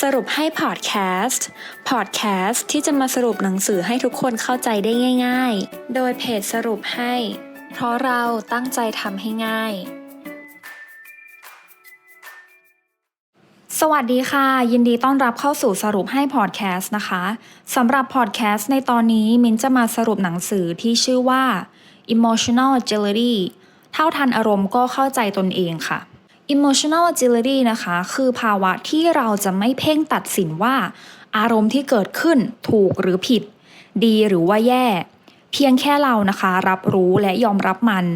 สรุปให้พอดแคสต์ พอดแคสต์ที่จะมาสรุปหนังสือให้ทุกคนเข้าใจได้ง่าย ๆ โดยเพจสรุปให้ เพราะเราตั้งใจทำให้ง่าย สวัสดีค่ะ ยินดีต้อนรับเข้าสู่สรุปให้พอดแคสต์นะคะสำหรับพอดแคสต์ในตอนนี้มินจะมาสรุปหนังสือที่ชื่อว่า Emotional Agility เท่าทันอารมณ์ก็เข้าใจตนเองค่ะ Emotional agility นะคะ คือภาวะที่เราจะไม่เพ่งตัดสินว่า อารมณ์ที่เกิดขึ้นถูกหรือผิด ดีหรือว่าแย่ เพียงแค่เรานะคะ รับรู้และยอมรับมัน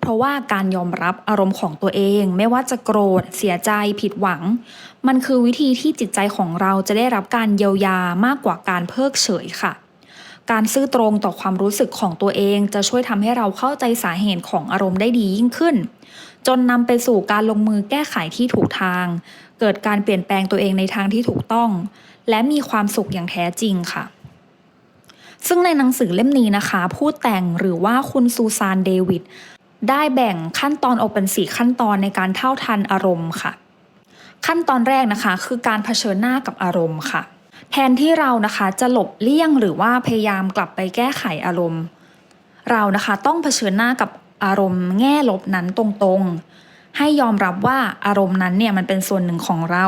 เพราะว่าการยอมรับอารมณ์ของตัวเอง ไม่ว่าจะโกรธ เสียใจผิดหวัง มันคือวิธีที่จิตใจของเราจะได้รับการเยียวยามากกว่าการเพิกเฉยค่ะการซื่อตรงต่อความรู้สึกของตัวเองจะช่วยทำให้เราเข้าใจสาเหตุของอารมณ์ได้ดียิ่งขึ้น จนนำไปสู่การลงมือแก้ไขที่ถูกทาง เกิดการเปลี่ยนแปลงตัวเองในทางที่ถูกต้อง และมีความสุขอย่างแท้จริงค่ะ ซึ่งในหนังสือเล่มนี้นะคะ ผู้แต่งหรือว่าคุณซูซานเดวิดได้แบ่งขั้นตอนออกเป็นสี่ขั้นตอนในการเท่าทันอารมณ์ค่ะ ขั้นตอนแรกนะคะ คือการเผชิญหน้ากับอารมณ์ค่ะ แทนที่เรานะคะจะหลบเลี่ยงหรือว่าพยายามกลับไปแก้ไขอารมณ์ เรานะคะต้องเผชิญหน้ากับ อารมณ์แง่ลบนั้นตรงๆ ให้ยอมรับว่าอารมณ์นั้นเนี่ยมันเป็นส่วนหนึ่งของเรา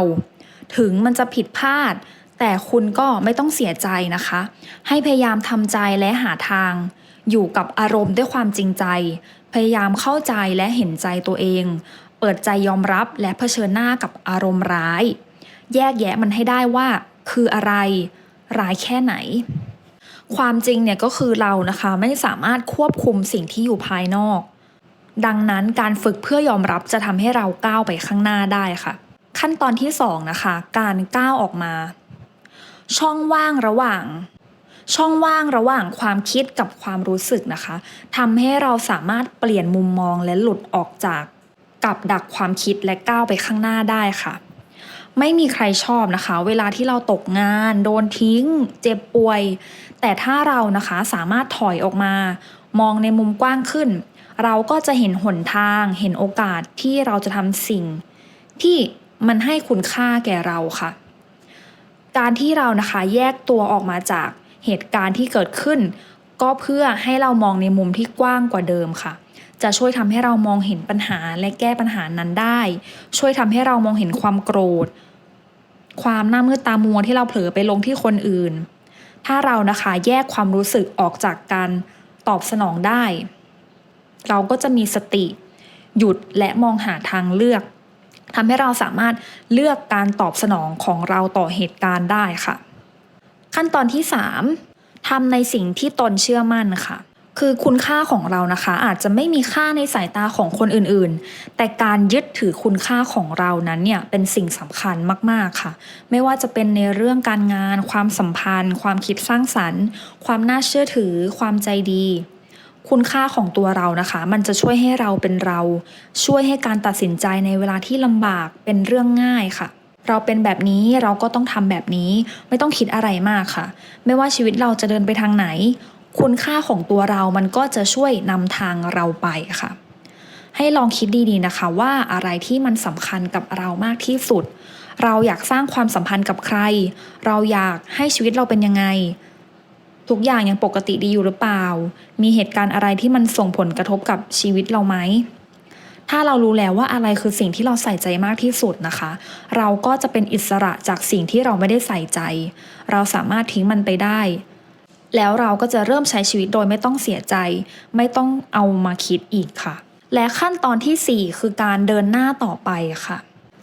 ถึงมันจะผิดพลาด แต่คุณก็ไม่ต้องเสียใจนะคะ ให้พยายามทำใจและหาทาง อยู่กับอารมณ์ด้วยความจริงใจ พยายามเข้าใจและเห็นใจตัวเอง เปิดใจยอมรับและเผชิญหน้ากับอารมณ์ร้าย แยกแยะมันให้ได้ว่า คืออะไร ร้ายแค่ไหน ความจริงเนี่ยก็คือเรานะคะไม่สามารถควบคุมสิ่งที่อยู่ภายนอก ดังนั้นการฝึกเพื่อยอมรับจะทำให้เราก้าวไปข้างหน้าได้ค่ะ ขั้นตอนที่สองนะคะ การก้าวออกมา ช่องว่างระหว่าง ช่องว่างระหว่างความคิดกับความรู้สึกนะคะทำให้เราสามารถเปลี่ยนมุมมองและหลุดออกจากกับดักความคิดและก้าวไปข้างหน้าได้ค่ะ ไม่มีใครชอบนะคะ เวลาที่เราตกงาน โดนทิ้ง เจ็บป่วย แต่ถ้าเรานะคะสามารถถอยออกมา มองในมุมกว้างขึ้น เราก็จะเห็นหนทาง เห็นโอกาสที่เราจะทำสิ่ง ที่มันให้คุณค่าแก่เราค่ะ การที่เรานะคะแยกตัวออกมาจากเหตุการณ์ที่เกิดขึ้น ก็เพื่อให้เรามองในมุมที่กว้างกว่าเดิมค่ะ จะช่วยทำให้เรามองเห็นปัญหาและแก้ปัญหานั้นได้ ช่วยทำให้เรามองเห็นความโกรธ ความหน้ามืดตามัวที่เราเผลอไปลงที่คนอื่น ถ้าเรานะคะแยกความรู้สึกออกจากการตอบสนองได้ เราก็จะมีสติ หยุดและมองหาทางเลือกทำให้เราสามารถเลือกการตอบสนองของเราต่อเหตุการณ์ได้ค่ะ ขั้นตอนที่ 3ทำในสิ่งที่ตนเชื่อมั่นค่ะ คือคุณค่าของเรานะคะ อาจจะไม่มีค่าในสายตาของคนอื่นๆ แต่การยึดถือคุณค่าของเรานั้นเนี่ยเป็นสิ่งสำคัญมากๆค่ะ ไม่ว่าจะเป็นในเรื่องการงาน ความสัมพันธ์ ความคิดสร้างสรรค์ ความน่าเชื่อถือ ความใจดีคุณค่าของตัวเรานะคะ มันจะช่วยให้เราเป็นเรา ช่วยให้การตัดสินใจในเวลาที่ลำบากเป็นเรื่องง่ายค่ะ เราเป็นแบบนี้เราก็ต้องทำแบบนี้ ไม่ต้องคิดอะไรมากค่ะ ไม่ว่าชีวิตเราจะเดินไปทางไหน คุณค่าของตัวเรามันก็จะช่วยนำทางเราไปค่ะ ให้ลองคิดดีๆนะคะ ว่าอะไรที่มันสำคัญกับเรามากที่สุด เราอยากสร้างความสัมพันธ์กับใคร เราอยากให้ชีวิตเราเป็นยังไง ทุกอย่างยังปกติดีอยู่หรือเปล่า มีเหตุการณ์อะไรที่มันส่งผลกระทบกับชีวิตเราไหมถ้าเรารู้แล้วว่าอะไรคือสิ่งที่เราใส่ใจมากที่สุดนะคะ เราก็จะเป็นอิสระจากสิ่งที่เราไม่ได้ใส่ใจ เราสามารถทิ้งมันไปได้ แล้วเราก็จะเริ่มใช้ชีวิตโดยไม่ต้องเสียใจ ไม่ต้องเอามาคิดอีกค่ะ และขั้นตอนทีสี่ 4 คือการเดินหน้าต่อไปค่ะ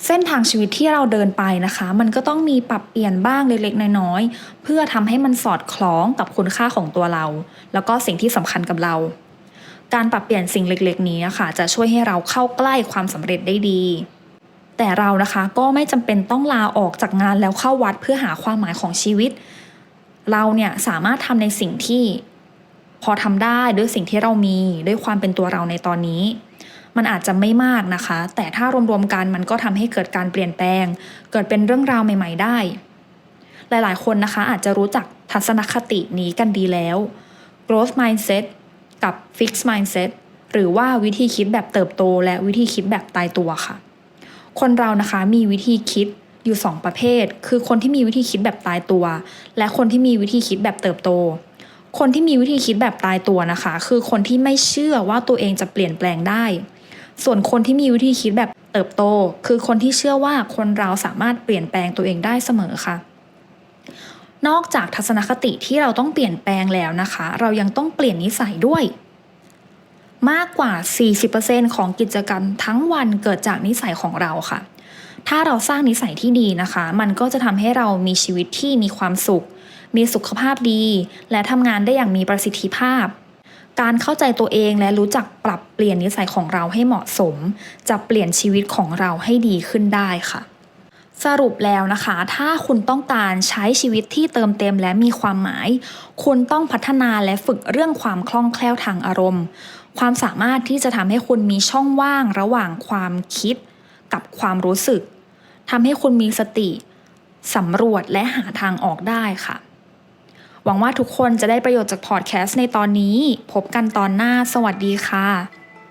เส้นทางชีวิตที่เราเดินไปนะคะ มันก็ต้องมีปรับเปลี่ยนบ้างเล็กๆ น้อยๆ เพื่อทำให้มันสอดคล้องกับคุณค่าของตัวเรา แล้วก็สิ่งที่สำคัญกับเรา การปรับเปลี่ยนสิ่งเล็กๆ นี้ค่ะ จะช่วยให้เราเข้าใกล้ความสำเร็จได้ดี แต่เรานะคะก็ไม่จำเป็นต้องลาออกจากงานแล้วเข้าวัดเพื่อหาความหมายของชีวิต เราเนี่ยสามารถทำในสิ่งที่พอทำได้ด้วยสิ่งที่เรามีด้วยความเป็นตัวเราในตอนนี้ มันอาจจะไม่มากนะคะ แต่ถ้ารวมๆกันมันก็ทำให้เกิดการเปลี่ยนแปลง เกิดเป็นเรื่องราวใหม่ ๆ ได้ หลายๆ คนนะคะอาจจะรู้จักทัศนคตินี้กันดีแล้ว growth mindset กับ fixed mindset หรือว่าวิธีคิดแบบเติบโตและวิธีคิดแบบตายตัวค่ะ คนเรานะคะมีวิธีคิด อยู่ 2 ประเภท คือคนที่มีวิธีคิดแบบตายตัว และคนที่มีวิธีคิดแบบเติบโต คนที่มีวิธีคิดแบบตายตัวนะคะ คือคนที่ไม่เชื่อว่าตัวเองจะเปลี่ยนแปลงได้ ส่วนคนที่มีวิธีคิดแบบเติบโต คือคนที่เชื่อว่าคนเราสามารถเปลี่ยนแปลงตัวเองได้เสมอค่ะ นอกจากทัศนคติที่เราต้องเปลี่ยนแปลงแล้วนะคะ เรายังต้องเปลี่ยนนิสัยด้วยมากกว่า 40%ของกิจกรรมทั้งวันเกิดจากนิสัยของเราค่ะ ถ้าเราสร้างนิสัยที่ดีนะคะ มันก็จะทำให้เรามีชีวิตที่มีความสุข มีสุขภาพดี และทำงานได้อย่างมีประสิทธิภาพ การเข้าใจตัวเองและรู้จักปรับเปลี่ยนนิสัยของเราให้เหมาะสม จะเปลี่ยนชีวิตของเราให้ดีขึ้นได้ค่ะสรุปแล้วนะคะ ถ้าคุณต้องการใช้ชีวิตที่เติมเต็มและมีความหมาย คุณต้องพัฒนาและฝึกเรื่องความคล่องแคล่วทางอารมณ์ ความสามารถที่จะทำให้คุณมีช่องว่างระหว่างความคิด กับความรู้สึกทำให้คุณมีสติสำรวจและหาทางออกได้ค่ะ หวังว่าทุกคนจะได้ประโยชน์จากพอดแคสต์ในตอนนี้ พบกันตอนหน้าสวัสดีค่ะ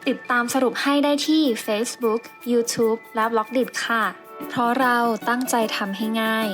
ติดตามสรุปให้ได้ที่ Facebook, YouTube และ b ล็อกดิค่ะ เพราะเราตั้งใจทำให้ง่าย